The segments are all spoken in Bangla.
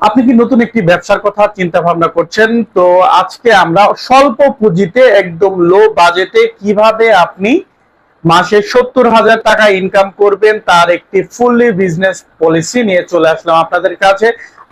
আপনি কি নতুন একটি ব্যবসার কথা চিন্তা ভাবনা করছেন? তো আজকে আমরা স্বল্প পুঁজিতে একদম লো বাজেটে কীভাবে আপনি মাসে সত্তর হাজার টাকা ইনকাম করবেন তার একটি ফুললি বিজনেস পলিসি নিয়ে চলে আসলাম আপনাদের কাছে।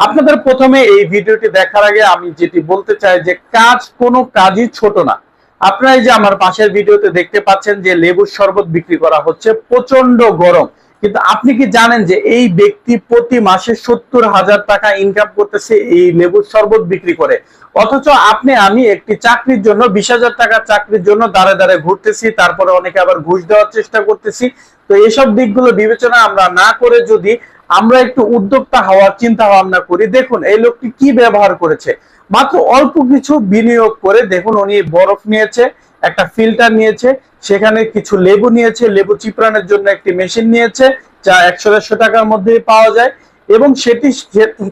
আপনাদের প্রথমে এই ভিডিওটি দেখার আগে আমি যেটি বলতে চাই যে কাজ কোনো কাজই ছোট না। আপনারা এই যে আমার পাশের ভিডিওতে দেখতে পাচ্ছেন যে লেবুর শরবত বিক্রি করা হচ্ছে প্রচণ্ড গরম। কিন্তু আপনি কি জানেন যে এই ব্যক্তি প্রতি মাসে সত্তর হাজার টাকা ইনকাম করতেছে এই লেবুর শরবত বিক্রি করে? অথচ আপনি, আমি একটি চাকরির জন্য, বিশ হাজার টাকা চাকরির জন্য দাঁড়ে দাঁড়ে ঘুরতেছি, তারপরে অনেকে আবার ঘুষ দেওয়ার চেষ্টা করতেছি। তো এসব দিকগুলো বিবেচনা আমরা না করে যদি আমরা একটু উদ্যোক্তা হওয়ার চিন্তা ভাবনা করি, দেখুন এই লোকটি কি ব্যবহার করেছে। মাত্র অল্প কিছু বিনিয়োগ করে, দেখুন উনি বরফ নিয়েছে, একটা ফিল্টার নিয়েছে সেখানে কিছু লেবু নিয়েছে, লেবু চিপড়ানোর জন্য একটি মেশিন নিয়েছে, যা একশো দেড়শো টাকার মধ্যে পাওয়া যায়। এবং সেটি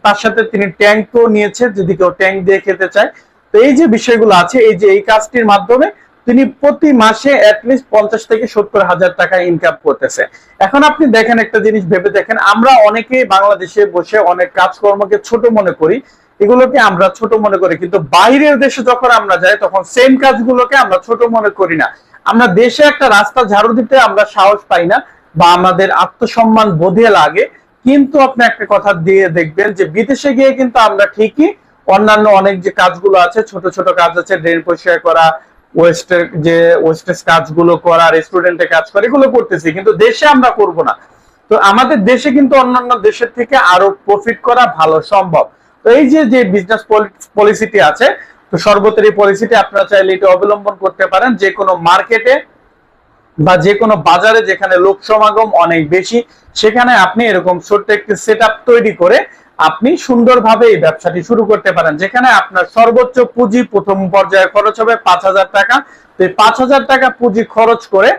তার সাথে তিনি ট্যাঙ্কও নিয়েছে, যদি কেউ ট্যাঙ্ক দিয়ে খেতে চায়। তো এই যে বিষয়গুলো আছে, এই যে এই কাজটির মাধ্যমে তিনি প্রতি মাসে অ্যাটলিস্ট পঞ্চাশ থেকে সত্তর হাজার টাকা ইনকাম করতেছে। এখন আপনি দেখেন একটা জিনিস ভেবে দেখেন, আমরা অনেকেই বাংলাদেশে বসে অনেক কাজকর্মকে ছোট মনে করি, এগুলোকে আমরা ছোট মনে করি। কিন্তু বাইরের দেশে যখন আমরা যাই, তখন সেম কাজগুলোকে আমরা ছোট মনে করি না। আমরা দেশে একটা রাস্তা ঝাড়ু দিতে আমরা সাহস পাই না বা আমাদের আত্মসম্মান বোধে লাগে। কিন্তু আপনি একটা কথা দিয়ে দেখবেন যে বিদেশে গিয়ে কিন্তু আমরা ঠিকই অন্যান্য অনেক যে কাজগুলো আছে, ছোট ছোট কাজ আছে ড্রেন পরিষ্কার করা ওয়েস্টের যে ওয়েস্টেজ কাজগুলো করা রেস্টুরেন্টে কাজ করা, এগুলো করতেছি। কিন্তু দেশে আমরা করব না। তো আমাদের দেশে কিন্তু অন্যান্য দেশের থেকে আরও প্রফিট করা ভালো সম্ভব। তো এই যে যে বিজনেস পলিসিটি আছে তো সর্বত্র এই পলিসিটি আপনারা চাইলে এটা অবলম্বন করতে পারেন। যে কোনো মার্কেটে বা যে কোনো বাজারে যেখানে লোক সমাগম অনেক বেশি, সেখানে আপনি এরকম ছোট্ট একটি সেট তৈরি করে আপনি সুন্দরভাবে এই ব্যবসাটি শুরু করতে পারেন। যেখানে আপনার সর্বোচ্চ পুঁজি প্রথম পর্যায়ে খরচ হবে পাঁচ হাজার টাকা। তো এই পাঁচ হাজার টাকা পুঁজি খরচ করে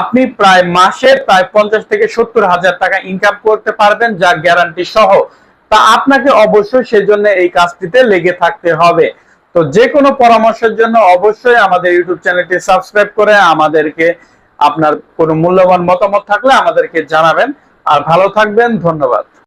আপনি প্রায় মাসে প্রায় পঞ্চাশ থেকে সত্তর হাজার টাকা ইনকাম করতে পারবেন, যা গ্যারান্টি সহ। তা আপনাকে অবশ্যই সেজন্য এই কাজটিতে লেগে থাকতে হবে। তো যে কোনো পরামর্শের জন্য অবশ্যই আমাদের ইউটিউব চ্যানেলটি সাবস্ক্রাইব করে আমাদেরকে আপনার কোনো মূল্যবান মতামত থাকলে আমাদেরকে জানাবেন। আর ভালো থাকবেন, ধন্যবাদ।